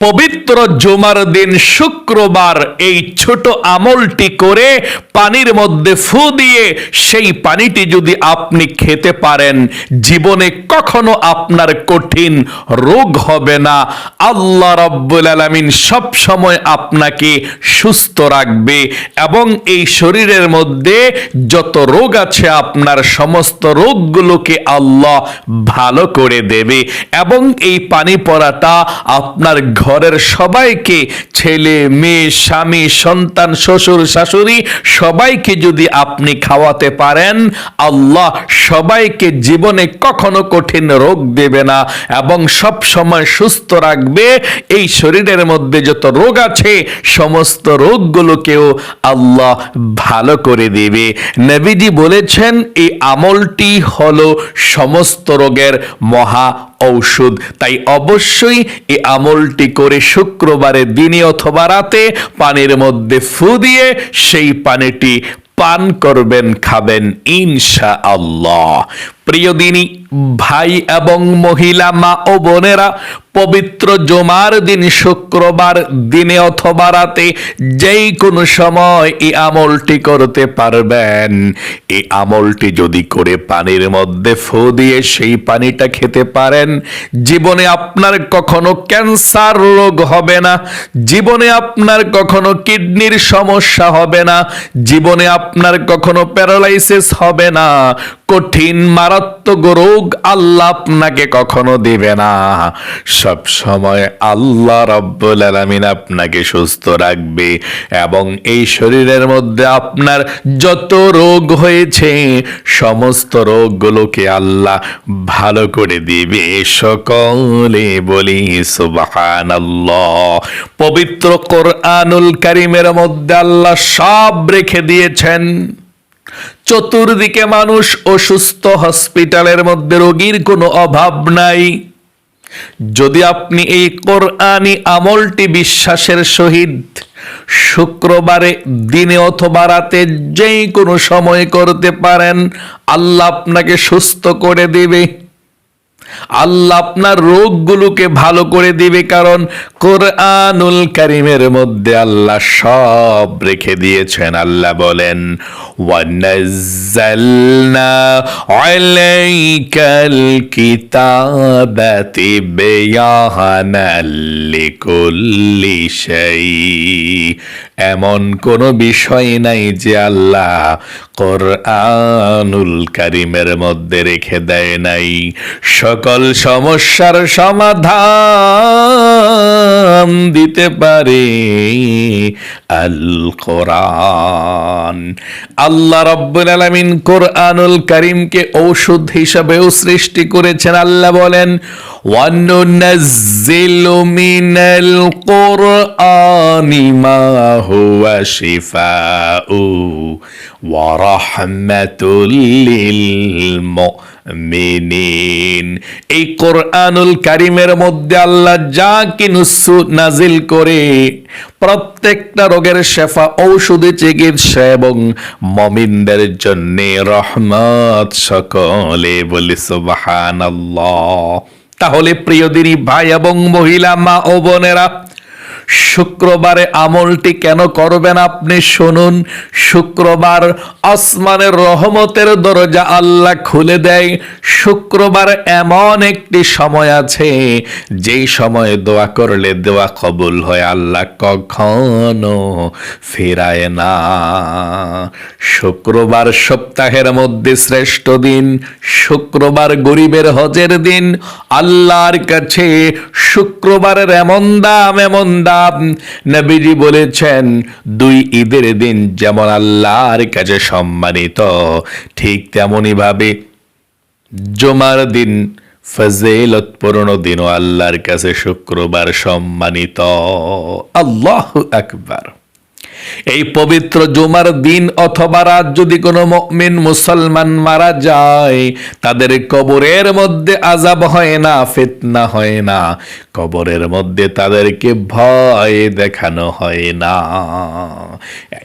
পবিত্র জুমার দিন শুক্রবার এই ছোট আমলটি করে পানির মধ্যে ফু দিয়ে সেই পানিটি যদি আপনি খেতে পারেন, জীবনে কখনো আপনার কঠিন রোগ হবে না। আল্লাহ রব্বুল আলমিন সব সময় আপনাকে সুস্থ রাখবে এবং এই শরীরের মধ্যে যত রোগ আছে আপনার সমস্ত রোগগুলোকে আল্লাহ ভালো করে দেবে এবং এই পানি পড়াটা আপনার ঘরের সবাইকে, ছেলে, মেয়ে, স্বামী, সন্তান, শ্বশুর, শাশুড়ি, সবাইকে যদি আপনি খাওয়াতে পারেন, আল্লাহ সবাইকে জীবনে কখনো কঠিন রোগ দেবে না এবং সব সময় সুস্থ রাখবে। এই শরীরের মধ্যে যত রোগ আছে, সমস্ত রোগগুলোকেও আল্লাহ ভালো করে দেবে। নবীজি বলেছেন, এই আমলটি হলো সমস্ত রোগের মহা ঔষধ। তাই অবশ্যই এই আমলটি করে শুক্রবারের দিনে অথবা রাতে পানির মধ্যে ফু দিয়ে সেই পানিটি পান করবেন, খাবেন ইনশা আল্লাহ প্রিয় দিনী ভাই এবং মহিলা মা ও বোনেরা, পবিত্র জমার দিন শুক্রবার দিনে অথবা রাতে যেই কোনো সময় এই আমলটি করতে পারবেন। এই আমলটি যদি করে পানির মধ্যে ফু দিয়ে সেই পানিটা খেতে পারেন, জীবনে আপনার কখনো ক্যান্সার রোগ হবে না, জীবনে আপনার কখনো কিডনির সমস্যা হবে না, জীবনে আপনার কখনো প্যারালাইসিস হবে না। কঠিন, মারাত্মক রোগ আল্লাহ আপনাকে কখনো দিবে না। সব সময় আল্লাহ রব্বুল আলামিন আপনাকে সুস্থ রাখবে এবং এই শরীরের মধ্যে আপনার যত রোগ হয়েছে, সমস্ত রোগগুলোকে আল্লাহ ভালো করে দিবে। সকলে বলি, সুবহানাল্লাহ। পবিত্র কোরআনুল কারিমের মধ্যে আল্লাহ সব রেখে দিয়েছেন। চতুর্দিকে মানুষ অসুস্থ হসপিটালের মধ্যে রোগীর কোনো অভাব নাই। যদি আপনি এই কোরআনি আমলটি বিশ্বাসের সহিত শুক্রবারে, দিনে অথবা রাতে যেই কোনো সময় করতে পারেন, আল্লাহ আপনাকে সুস্থ করে দেবে। আল্লাহ আপনার রোগগুলোকে ভালো করে দিবে, কারণ কোরআনুল কারিমের মধ্যে আল্লাহ সব রেখে দিয়েছেন। আল্লাহ বলেন, ওয়ানাজ্জালনা এমন কোনো বিষয় নাই যে আল্লাহ কোরআনুল কারিমের মধ্যে রেখে দেয় নাই সকল সমস্যার সমাধান দিতে পারে আল কোরআন আল্লাহ রব্বুল আলামিন কোরআনুল কারিমকে ঔষধ হিসাবেও সৃষ্টি করেছেন আল্লাহ বলেন وَنُنَزِّلُ مِنَ الْقُرْآنِ مَا هُوَ شِفَاءٌ وَرَحْمَةٌ لِلْمُؤْمِنِينَ এই কোরআনুল কারিমের মধ্যে আল্লাহ যা কিনুসু নাজিল করে প্রত্যেকটা রোগের শেফা ঔষধি চিকিৎসা এবং মমিনদের জন্য রহমত সকলে বলি সুবহানাল্লাহ তাহলে প্রিয় দিনী ভাই এবং মহিলা মা ও বোনেরা শুক্রবারে আমলটি কেন করবেন আপনি শুনুন। শুক্রবার আসমানের রহমতের দরজা আল্লাহ খুলে দেয়। শুক্রবার এমন একটি সময় আছে, যেই সময় দোয়া করলে দোয়া কবুল হয় আল্লাহ কখনো ফেরায় না। শুক্রবার সপ্তাহের মধ্যে শ্রেষ্ঠ দিন, শুক্রবার গরিবের হজের দিন, আল্লাহর কাছে শুক্রবারের এমন দাম এমন দাম নবীজি বলেছেন, দুই ঈদের দিন যেমন আল্লাহর কাছে সম্মানিত, ঠিক তেমনই ভাবে জমার দিন ফজেলতপূর্ণ দিনও আল্লাহর কাছে শুক্রবার সম্মানিত। আল্লাহ আকবার। এই পবিত্র জুমার দিন অথবা রাত যদি কোনো মুমিন মুসলমান মারা যায়, তাদের কবরের মধ্যে আজাব হয় না, ফিতনা হয় না। কবরের মধ্যে তাদেরকে ভয় দেখানো হয় না।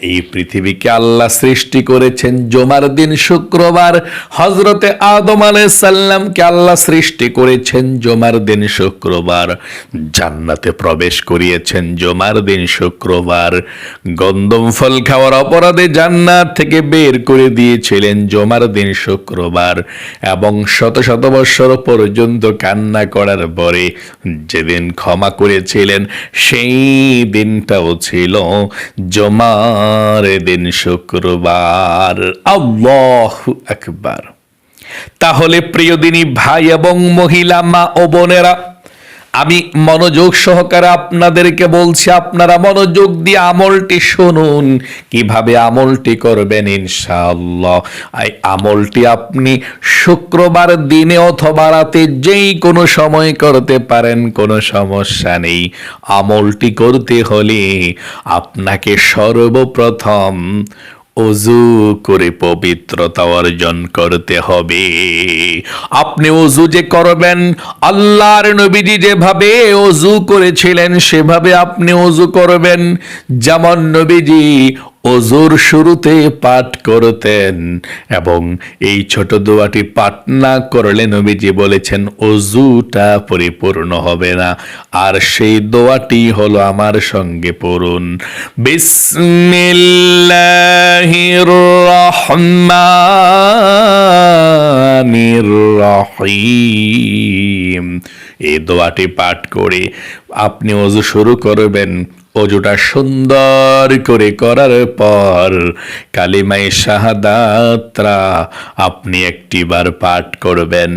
এই পৃথিবীকে আল্লাহ সৃষ্টি করেছেন জমার দিন শুক্রবার। হজরতে আদম সাল্লামকে আল্লাহ সৃষ্টি করেছেন জমার দিন শুক্রবার। জান্নাতে প্রবেশ করিয়েছেন জমার দিন শুক্রবার। গন্দম ফল খাওয়ার অপরাধে জান্নাত থেকে বের করে দিয়েছিলেন জমার দিন শুক্রবার। এবং শত শত বৎসর পর্যন্ত কান্না করার পরে যেদিন ক্ষমা করেছিলেন, সেই দিনটাও ছিল জমার দিন শুক্রবার। আল্লাহ একবার তাহলে প্রিয় দিনী ভাই এবং মহিলা, মা ও বোনেরা আমি মনোযোগ সহকারে আপনাদেরকে বলছি, আপনারা মনোযোগ দিয়ে আমলটি শুনুন। কীভাবে আমলটি করবেন ইনশাআল্লাহ? এই আমলটি আপনি শুক্রবার দিনে অথবা রাতে যেই কোনো সময় করতে পারেন, কোনো সমস্যা নেই। আমলটি করতে হলে আপনাকে সর্বপ্রথম অজু করে পবিত্রতা অর্জন করতে হবে। আপনি অজু যে করবেন, আল্লাহর নবীজি যেভাবে অজু করেছিলেন, সেভাবে আপনি অজু করবেন। যেমন নবীজি অজুর শুরুতে পাঠ করতেন এবং এই ছোট দোয়াটি পাঠ না করলে নবীজি বলেছেন অজুটা পরিপূর্ণ হবে না। আর সেই দোয়াটি হলো আমার সঙ্গে পড়ুন। বিসমিল্লাহির রহমানির রহিম। এই দোয়াটি পাঠ করে আপনি অজু শুরু করবেন। অজুটা সুন্দর করে করার পর কালিমাই শাহাদাত্রা আপনি একটিবার পাঠ করবেন।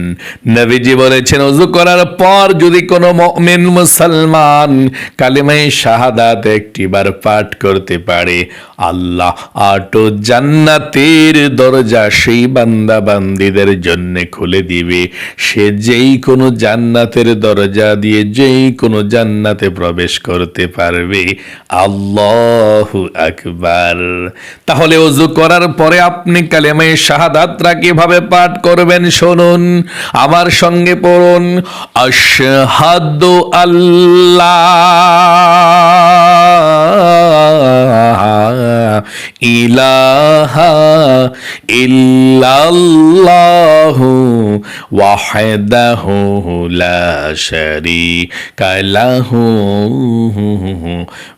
নবীজি বলেছেন অজু করার পর যদি কোনো মুমিন মুসলমান কালিমাই শাহাদাত একটিবার পাঠ করতে পারে, আল্লাহ আটো জান্নাতের দরজা সেই বান্দা বান্দিদের জন্য খুলে দিবে। সে যেই কোনো জান্নাতের দরজা দিয়ে যেই কোনো জান্নাতে প্রবেশ করতে পারবে। আল্লাহ আকবার। তাহলে অজু করার পরে আপনি কালেমায় শাহাদাতরা কীভাবে পাঠ করবেন শুনুন, আমার সঙ্গে পড়ুন, আশহাদ আল্লাহ। ইলাহা ইল্লাল্লাহু ওয়াহদাহু লা শারীকা লাহু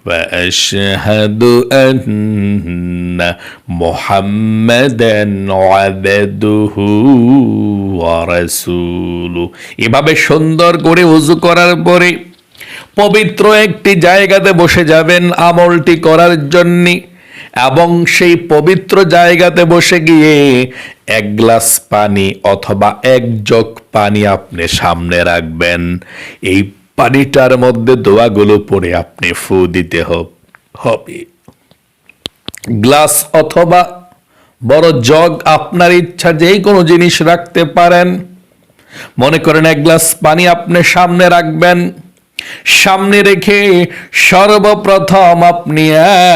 ওয়া আশহাদু আন্না মুহাম্মাদান আবদুহু ওয়া রাসূলুহু। এভাবে সুন্দর করে ওযু করার পরে পবিত্র একটি জায়গাতে বসে যাবেন আমলটি করার জন্যে। এবং সেই পবিত্র জায়গাতে বসে গিয়ে এক গ্লাস পানি অথবা এক জগ পানি আপনি সামনে রাখবেন। এই পানিটার মধ্যে দোয়াগুলো পরে আপনি ফু দিতে হবে। গ্লাস অথবা বড় জগ আপনার ইচ্ছা যেই কোনো জিনিস রাখতে পারেন। মনে করেন এক গ্লাস পানি আপনি সামনে রাখবেন। সামনে রেখে সর্বপ্রথম আপনি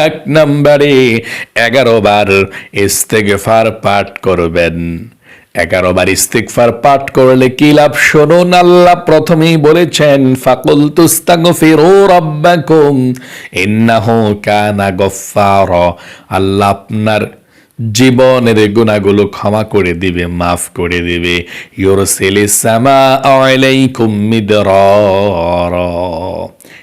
এক নম্বরে এগারো বার ইস্তেগফার পাঠ করবেন। এগারো বার ইস্তিগফার পাঠ করলে কি লাভ? শুনুন, আল্লাহ প্রথমেই বলেছেন ফাকুল তুস্তাগফিরু রাব্বাকুম, ইন্নাহু কানা গফফার। আল্লাহ আপনার জীবনের গুণাগুলো ক্ষমা করে দিবে, মাফ করে দিবে। সামা মিদরারা।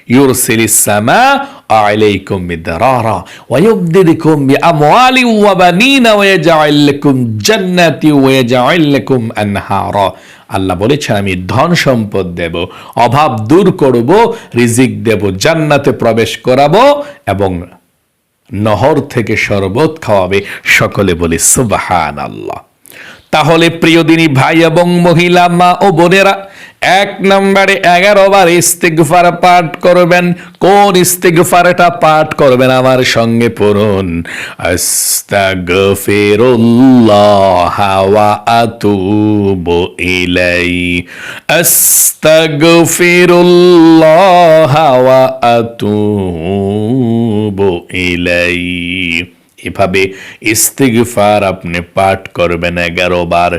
ইউরসিলিস সামা আলাইকুম মিদরারা। ওয়া ইউবদিদকুম বিআমওয়ালি ওয়া বানিনা ওয়া ইয়াজআল লাকুম জান্নাতি ওয়া ইয়াজআল লাকুম আনহারা। আল্লাহ বলেছেন, আমি ধন সম্পদ দেব, অভাব দূর করব, রিজিক দেব, জান্নাতে প্রবেশ করাবো এবং নহর থেকে শরবত খাওয়াবে সকলে বলে সুবাহান আল্লাহ তাহলে প্রিয়দিনী ভাই এবং মহিলা মা ও বোনেরা, এক নম্বরে এগারো বার ইস্তিগফার পাঠ করবেন। কোন ইস্তিগফারটা পাঠ করবেন আমার সঙ্গে পড়ুন। আস্তাগফিরুল্লাহ ওয়া আতুবু ইলাই। আস্তাগফিরুল্লাহ ওয়া আতুবু ইলাই। এভাবে ইস্তিগফার আপনি পাঠ করবেন এগারো বার।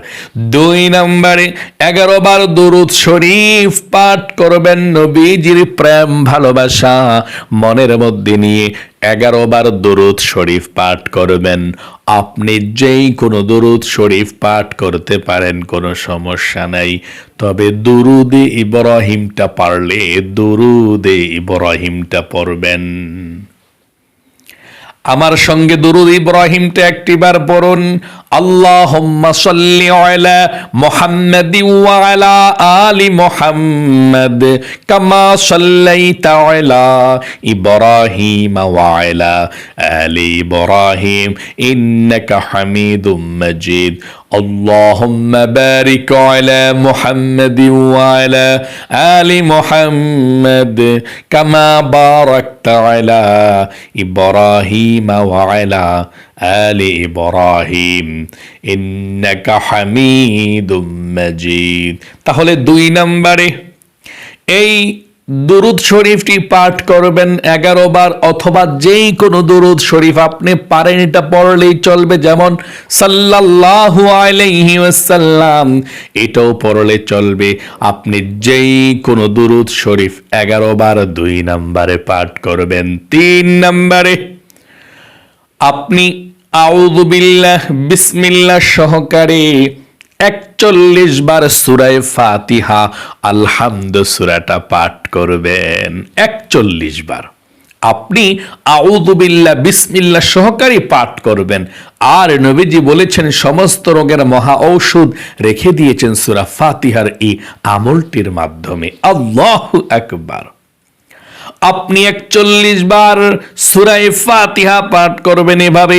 দুই নম্বরে, এগারো বার দুরুদ শরীফ পাঠ করবেন নবীজির প্রেম, ভালোবাসা, মনের মধ্যে নিয়ে এগারো বার দরুদ শরীফ পাঠ করবেন। আপনি যেই কোনো দরুদ শরীফ পাঠ করতে পারেন, কোনো সমস্যা নাই। তবে দুরুদে ইব্রাহিমটা পারলে দুরুদে ইব্রাহিমটা পড়বেন। আমার সঙ্গে দুরুদ ইব্রাহিমটা একটিবার পড়ুন। আল্লাহুম্মা সাল্লি আলা মুহাম্মাদি ওয়া আলা আলি মুহাম্মাদ কামা সাল্লাইতা আলা ইব্রাহিম ওয়া আলা আলি ইব্রাহিম। ইন্নাকা হামিদুম মাজিদ। اللهم بارك على محمد وعلى آل محمد كما باركت على إبراهيم وعلى آل إبراهيم إنك حميد مجيد তাহলে দুই নম্বরে এই দুরুদ শরীফটি পাঠ করবেন এগারো বার অথবা যেই কোনো দুরুদ শরীফ। আপনি পারেন, এটা পড়লেই চলবে। যেমন, সাল্লাল্লাহু আলাইহি ওয়াসাল্লাম, এটাও পড়লে চলবে। আপনি যেই কোনো দুরুদ শরীফ এগারো বার দুই নম্বরে পাঠ করবেন। তিন নম্বরে, আপনি আউযুবিল্লাহ বিসমিল্লাহ সহকারে একচল্লিশ বার সুরায় ফাতিহা, আলহামদ সুরাটা পাঠ করবেন। একচল্লিশ বার। আপনি আউদুবিল্লা বিসমিল্লা সহকারী পাঠ করবেন। আর নবীজি বলেছেন, সমস্ত রোগের মহা ঔষধ রেখে দিয়েছেন সুরা ফাতিহার এই আমলটির মাধ্যমে। আল্লাহ একবার আপনি একচল্লিশ বার সুরাই ফাতিহা পাঠ করবেন এভাবে।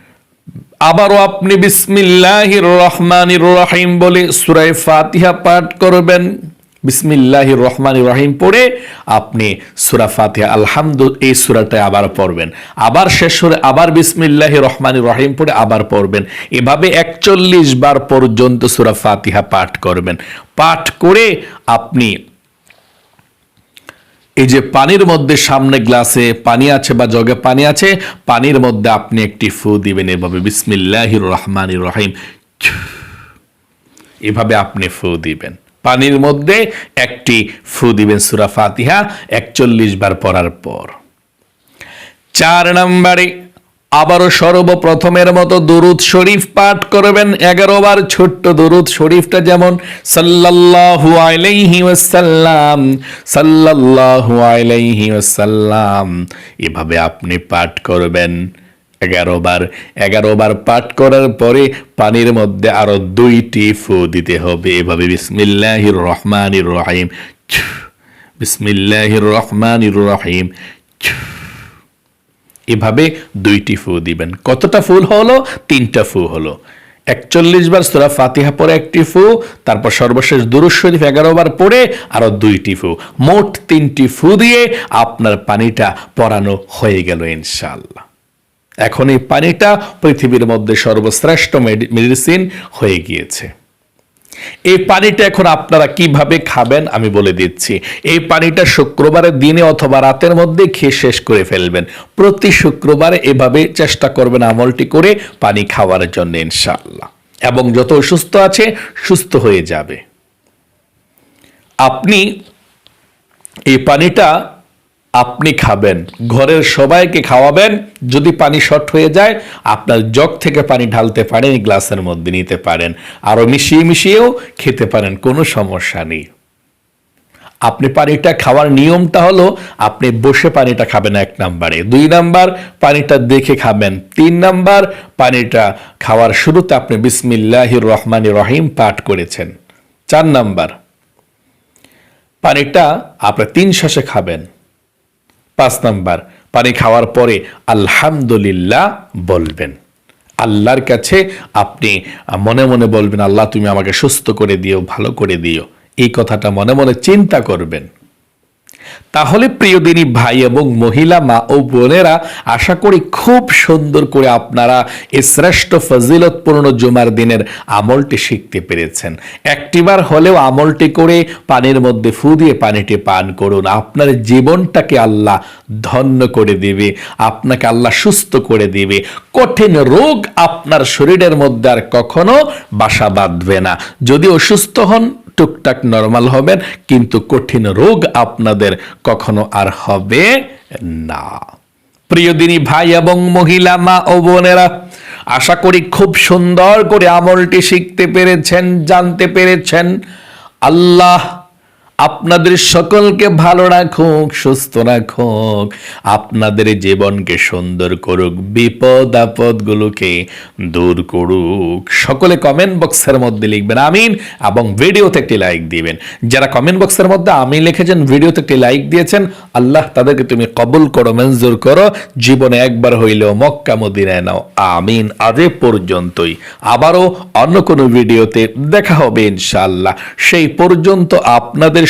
আবারও আপনি বিসমিল্লাহির রহমানির রহিম বলে সুরায় ফাতিহা পাঠ করবেন। বিসমিল্লাহির রহমান রহিম পড়ে আপনি সুরা ফাতিহা, আলহামদু, এই সুরাটা আবার পড়বেন। আবার শেষ করে আবার বিসমিল্লাহি রহমান রহিম পড়ে আবার পড়বেন। এভাবে একচল্লিশ বার পর্যন্ত সুরা ফাতিহা পাঠ করবেন। পাঠ করে আপনি এই যে পানির মধ্যে সামনে গ্লাসে পানি আছে বা জগে পানি আছে, পানির মধ্যে আপনি একটি ফু দিবেন এভাবে। বিসমিল্লাহির রহমানির রহিম। এভাবে আপনি ফু দিবেন। পানির মধ্যে একটি ফু দিবেন সুরা ফাতিহা, একচল্লিশ বার পড়ার পর। চার নম্বরে আবারও সর্বপ্রথমের মতো দুরুদ শরীফ পাঠ করবেন এগারো বার ছোট্ট দুরুদ শরীফটা যেমন, সাল্লাল্লাহু আলাইহি ওয়াসাল্লাম, সাল্লাল্লাহু আলাইহি ওয়াসাল্লাম। এভাবে আপনি পাঠ করবেন এগারো বার এগারো বার পাঠ করার পরে পানির মধ্যে আরও দুইটি ফু দিতে হবে। এভাবে বিসমিল্লাহির রহমানির রহিম বিসমিল্লাহির রহমানির রহিম এভাবে দুইটি ফু দিবেন। কতটা ফুল হলো? তিনটা ফু হলো। একচল্লিশ বার সুরা ফাতিহা পরে একটি ফু, তারপর সর্বশেষ দুরুজ শরীফ এগারো বার পরে আরও দুইটি ফু। মোট তিনটি ফু দিয়ে আপনার পানিটা পরানো হয়ে গেল ইনশাল্লাহ এখন এই পানিটা পৃথিবীর মধ্যে সর্বশ্রেষ্ঠ মেডিসিন হয়ে গিয়েছে। এই পানিটা এখন আপনারা কীভাবে খাবেন আমি বলে দিচ্ছি। এই পানিটা শুক্রবারের দিনে অথবা রাতের মধ্যে খেয়ে শেষ করে ফেলবেন। প্রতি শুক্রবারে এভাবে চেষ্টা করবেন আমলটি করে পানি খাওয়ার জন্য ইনশাআল্লাহ। এবং যত অসুস্থ আছে, সুস্থ হয়ে যাবে। আপনি এই পানিটা আপনি খাবেন। ঘরের সবাইকে খাওয়াবেন। যদি পানি শর্ট হয়ে যায়, আপনার জগ থেকে পানি ঢালতে পারেন, গ্লাসের মধ্যে নিতে পারেন। আরও মিশিয়ে মিশিয়েও খেতে পারেন, কোনো সমস্যা নেই। আপনি পানিটা খাওয়ার নিয়মটা হলো, আপনি বসে পানিটা খাবেন এক নাম্বারে। দুই নাম্বার, পানিটা দেখে খাবেন। তিন নাম্বার, পানিটা খাওয়ার শুরুতে আপনি বিসমিল্লাহির রহমান রহিম পাঠ করেছেন। চার নাম্বার, পানিটা আপনি তিন শ্বাসে খাবেন। পাঁচ নাম্বার, পানি খাওয়ার পরে আলহামদুলিল্লাহ বলবেন। আল্লাহর কাছে আপনি মনে মনে বলবেন, আল্লাহ, তুমি আমাকে সুস্থ করে দিও, ভালো করে দিও। এই কথাটা মনে মনে চিন্তা করবেন। তাহলে প্রিয়দিনী ভাই এবং মহিলা মা ও বোনেরা, আশা করি খুব সুন্দর করে আপনারা এই শ্রেষ্ঠ ফজিলতপূর্ণ জুমার দিনের আমলটি শিখতে পেরেছেন। একটিবার হলেও আমলটি করে পানির মধ্যে ফু দিয়ে পানিটি পান করুন। আপনার জীবনটাকে আল্লাহ ধন্য করে দিবে, আপনাকে আল্লাহ সুস্থ করে দিবে। কঠিন রোগ আপনার শরীরের মধ্যে আর কখনো বাসা বাঁধবে না। যদি অসুস্থ হন টুকটাক নর্মাল হবেন, কিন্তু কঠিন রোগ আপনাদের কখনো আর হবে না। প্রিয় দিনী ভাই এবং মহিলা, মা ও বোনেরা, আশা করি খুব সুন্দর করে আমলটি শিখতে পেরেছেন, জানতে পেরেছেন। আল্লাহ আপনাদের সকলকে ভালো রাখুক, সুস্থ রাখুক। আপনাদের জীবনকে সুন্দর করুক, বিপদ আপদগুলোকে দূর করুক। সকলে কমেন্ট বক্সের মধ্যে লিখবেন আমিন এবং ভিডিওতে একটি লাইক দিবেন। যারা কমেন্ট বক্সের মধ্যে আমি লিখেছেন ভিডিওতে একটি লাইক দিয়েছেন, আল্লাহ তাদেরকে তুমি কবুল করো, মঞ্জুর করো। জীবনে একবার হইলেও মক্কা, মদিনায় নাও। আমিন আজ পর্যন্তই। আবারও অন্য কোনো ভিডিওতে দেখা হবে ইনশাআল্লাহ। সেই পর্যন্ত আপনাদের